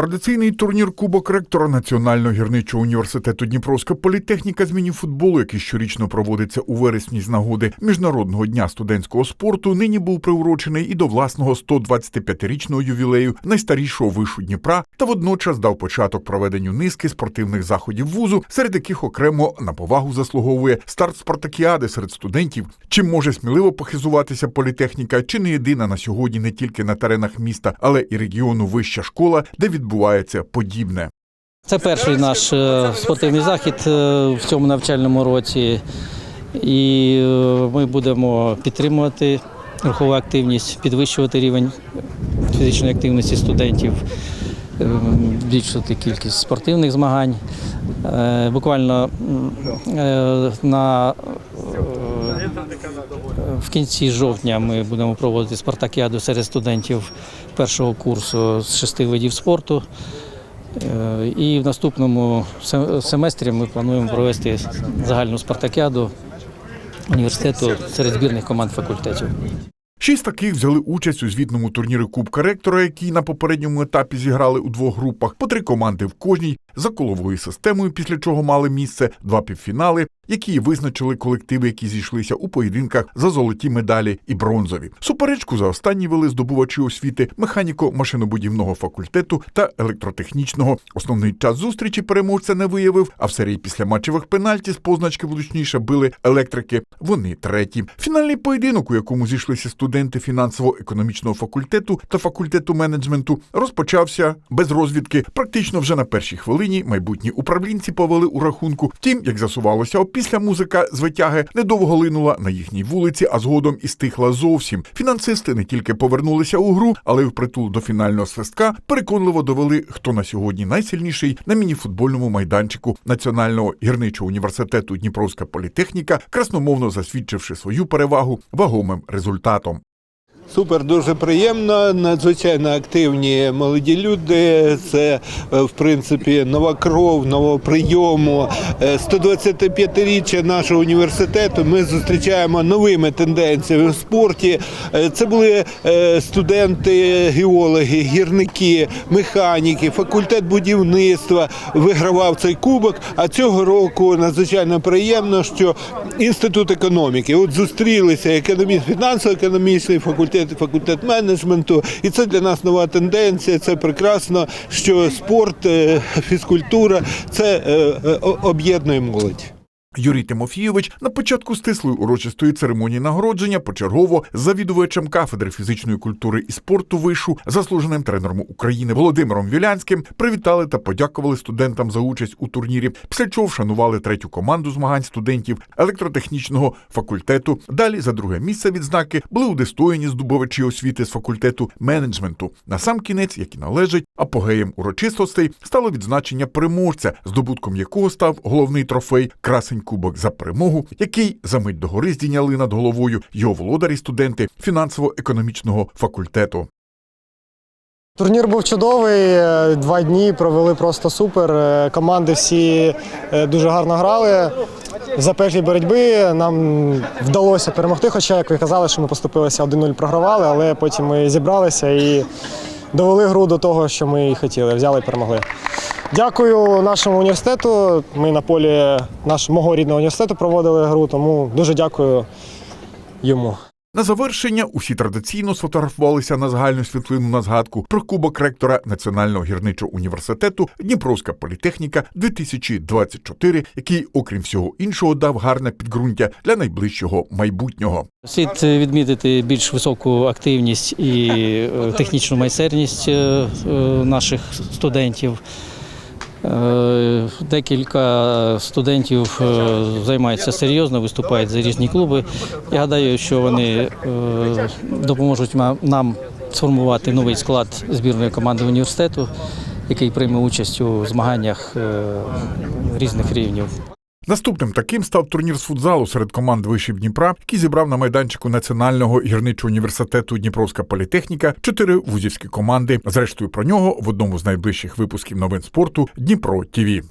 Традиційний турнір Кубок ректора Національного гірничого університету Дніпровська політехніка з міні-футболу, який щорічно проводиться у вересні з нагоди Міжнародного дня студентського спорту, нині був приурочений і до власного 125-річного ювілею найстарішого вишу Дніпра та водночас дав початок проведенню низки спортивних заходів вузу, серед яких окремо на повагу заслуговує старт спартакіади серед студентів. Чим може сміливо похизуватися політехніка, чи не єдина на сьогодні не тільки на теренах міста, але і регіону вища школа, де відбувається подібне. Це перший наш е, спортивний захід е, в цьому навчальному році, і е, ми будемо підтримувати рухову активність, підвищувати рівень фізичної активності студентів, збільшувати кількість спортивних змагань. Буквально на в кінці жовтня ми будемо проводити спартакіаду серед студентів першого курсу з шести видів спорту. Е, І в наступному семестрі ми плануємо провести загальну спартакіаду університету серед збірних команд факультетів. Шість таких взяли участь у звітному турнірі Кубка ректора, які на попередньому етапі зіграли у двох групах по три команди в кожній за коловою системою, після чого мали місце два півфінали, які визначили колективи, які зійшлися у поєдинках за золоті медалі і бронзові. Суперечку за останні вели здобувачі освіти механіко-машинобудівного факультету та електротехнічного. Основний час зустрічі переможця не виявив, а в серії після матчевих пенальті з позначки влучніше били електрики. Вони треті. Фінальний поєдинок, у якому зійшлися студенти фінансово-економічного факультету та факультету менеджменту, розпочався без розвідки. Практично вже на першій хвилині майбутні управлінці повели у рахунку. Втім, як з'ясувалося, опісля музика з витяги недовго линула на їхній вулиці, а згодом і стихла зовсім. Фінансисти не тільки повернулися у гру, але й впритул до фінального свистка переконливо довели, хто на сьогодні найсильніший на мініфутбольному майданчику Національного гірничого університету Дніпровська політехніка, красномовно засвідчивши свою перевагу вагомим результатом. Супер, дуже приємно. Надзвичайно активні молоді люди. Це е, в принципі нова кров, нового прийому. Е, 125-річчя нашого університету. Ми зустрічаємо новими тенденціями в спорті. Е, Це були е, студенти, геологи, гірники, механіки, факультет будівництва вигравав цей кубок. А цього року надзвичайно приємно, що інститут економіки. От зустрілися економіст, фінансово-економічний факультет, факультет менеджменту, і це для нас нова тенденція. Це прекрасно, що спорт, е, фізкультура це е, е, об'єднує молодь. Юрій Тимофійович на початку стислої урочистої церемонії нагородження почергово завідувачем кафедри фізичної культури і спорту вишу, заслуженим тренером України Володимиром Вілянським привітали та подякували студентам за участь у турнірі. Після чого вшанували третю команду змагань студентів електротехнічного факультету. Далі за друге місце відзнаки були удостоєні здобувачі освіти з факультету менеджменту. На сам кінець, як і належить, апогеєм урочистостей стало відзначення переможця, здобутком якого став головний трофей красень кубок за перемогу, який за мить до гори здійняли над головою його володарі студенти фінансово-економічного факультету. Турнір був чудовий. е, Два дні провели просто супер. Е, Команди всі е, дуже гарно грали. В запеклій боротьби нам вдалося перемогти. Хоча, як ви казали, що ми поступилися 1-0 програвали, але потім ми зібралися і довели гру до того, що ми і хотіли. Взяли і перемогли. Дякую нашому університету. Ми на полі нашого мого рідного університету проводили гру, тому дуже дякую йому. На завершення усі традиційно сфотографувалися на загальну світлину на згадку про кубок ректора Національного гірничого університету Дніпровська політехніка 2024, який, окрім всього іншого, дав гарне підґрунтя для найближчого майбутнього. Слід відмітити більш високу активність і е, технічну майстерність е, е, наших студентів. Е, Декілька студентів е, займаються серйозно, виступають за різні клуби. Я гадаю, що вони е, допоможуть нам сформувати новий склад збірної команди університету, який прийме участь у змаганнях різних рівнів. Наступним таким став турнір з футзалу серед команд вишів Дніпра, який зібрав на майданчику Національного гірничого університету Дніпровська політехніка чотири вузівські команди. Зрештою про нього в одному з найближчих випусків новин спорту Дніпро ТІВІ.